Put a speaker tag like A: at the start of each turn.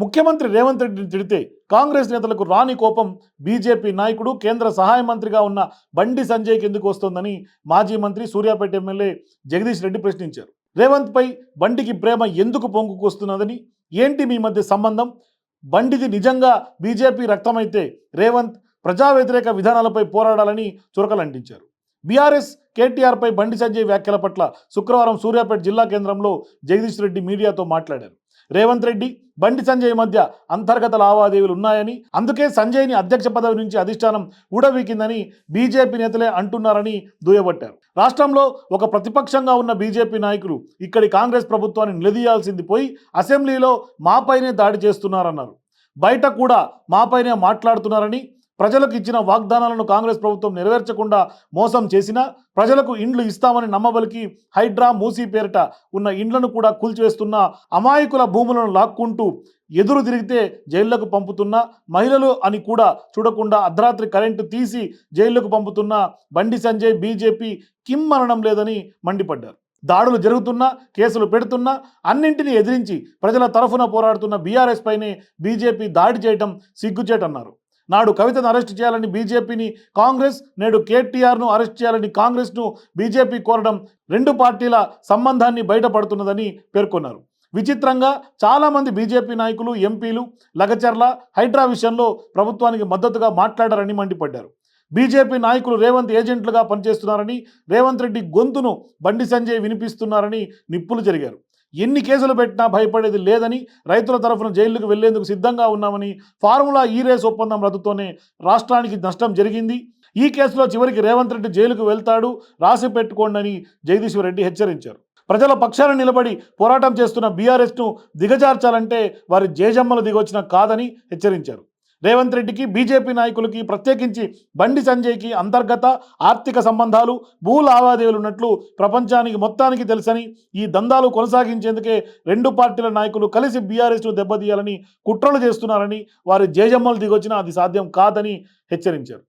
A: ముఖ్యమంత్రి రేవంత్ రెడ్డిని తిడితే కాంగ్రెస్ నేతలకు రాని కోపం బీజేపీ నాయకుడు కేంద్ర సహాయ మంత్రిగా ఉన్న బండి సంజయ్కి ఎందుకు వస్తోందని మాజీ మంత్రి సూర్యాపేట ఎమ్మెల్యే జగదీష్ రెడ్డి ప్రశ్నించారు. రేవంత్ పై బండికి ప్రేమ ఎందుకు పొంగుకొస్తున్నదని ఏంటి మీ మధ్య సంబంధం? బండిది నిజంగా బీజేపీ రక్తమైతే రేవంత్ ప్రజా వ్యతిరేక విధానాలపై పోరాడాలని చురకలంటించారు. బీఆర్ఎస్ కేటీఆర్పై బండి సంజయ్ వ్యాఖ్యల పట్ల శుక్రవారం సూర్యాపేట జిల్లా కేంద్రంలో జగదీష్ రెడ్డి మీడియాతో మాట్లాడారు. రేవంత్ రెడ్డి బండి సంజయ్ మధ్య అంతర్గత లావాదేవీలు ఉన్నాయని అందుకే సంజయ్ని అధ్యక్ష పదవి నుంచి అధిష్టానం ఊడవీకిందని బీజేపీ నేతలే అంటున్నారని దుయ్యబట్టారు. రాష్ట్రంలో ఒక ప్రతిపక్షంగా ఉన్న బీజేపీ నాయకులు ఇక్కడి కాంగ్రెస్ ప్రభుత్వాన్ని నిలదీయాల్సింది పోయి అసెంబ్లీలో మాపైనే దాడి చేస్తున్నారన్నారు. బయట కూడా మాపైనే మాట్లాడుతున్నారని ప్రజలకు ఇచ్చిన వాగ్దానాలను కాంగ్రెస్ ప్రభుత్వం నెరవేర్చకుండా మోసం చేసినా ప్రజలకు ఇండ్లు ఇస్తామని నమ్మబలికి హైడ్రా మూసీ పేరిట ఉన్న ఇండ్లను కూడా కూల్చివేస్తున్న అమాయకుల భూములను లాక్కుంటూ ఎదురు తిరిగితే జైళ్ళకు పంపుతున్న మహిళలు అని కూడా చూడకుండా అర్ధరాత్రి కరెంటు తీసి జైళ్ళకు పంపుతున్న బండి సంజయ్ బీజేపీ కిమ్మనడం లేదని మండిపడ్డారు. దాడులు జరుగుతున్నా కేసులు పెడుతున్నా అన్నింటినీ ఎదిరించి ప్రజల తరఫున పోరాడుతున్న బీఆర్ఎస్ పైనే బీజేపీ దాడి చేయడం సిగ్గుచేటన్నారు. నాడు కవితను అరెస్ట్ చేయాలని బీజేపీని కాంగ్రెస్ నేడు కేటీఆర్ను అరెస్ట్ చేయాలని కాంగ్రెస్ను బీజేపీ కోరడం రెండు పార్టీల సంబంధాన్ని బయటపడుతున్నదని పేర్కొన్నారు. విచిత్రంగా చాలామంది బీజేపీ నాయకులు ఎంపీలు లగచర్ల హైడ్రా విషయంలో ప్రభుత్వానికి మద్దతుగా మాట్లాడారని మండిపడ్డారు. బీజేపీ నాయకులు రేవంత్ ఏజెంట్లుగా పనిచేస్తున్నారని రేవంత్ రెడ్డి గొంతును బండి సంజయ్ వినిపిస్తున్నారని నిప్పులు జరిగారు. ఎన్ని కేసులు పెట్టినా భయపడేది లేదని రైతుల తరఫున జైలుకు వెళ్ళేందుకు సిద్ధంగా ఉన్నామని ఫార్ములా ఈ రేస్ ఒప్పందం రద్దుతోనే రాష్ట్రానికి నష్టం జరిగింది. ఈ కేసులో చివరికి రేవంత్ రెడ్డి జైలుకు వెళ్తాడు. రాసి పెట్టుకోండి జగదీశ్వర్ రెడ్డి హెచ్చరించారు. ప్రజల పక్షాన నిలబడి పోరాటం చేస్తున్న బీఆర్ఎస్ను దిగజార్చాలంటే వారి జేజమ్మలు దిగొచ్చిన కాదని హెచ్చరించారు. రేవంత్ రెడ్డికి బీజేపీ నాయకులకి ప్రత్యేకించి బండి సంజయ్కి అంతర్గత ఆర్థిక సంబంధాలు భూ లావాదేవీలు ఉన్నట్లు ప్రపంచానికి మొత్తానికి తెలుసని ఈ దందాలు కొనసాగించేందుకే రెండు పార్టీల నాయకులు కలిసి బీఆర్ఎస్ను దెబ్బతీయాలని కుట్రలు చేస్తున్నారని వారి జేజమ్మలు దిగొచ్చినా అది సాధ్యం కాదని హెచ్చరించారు.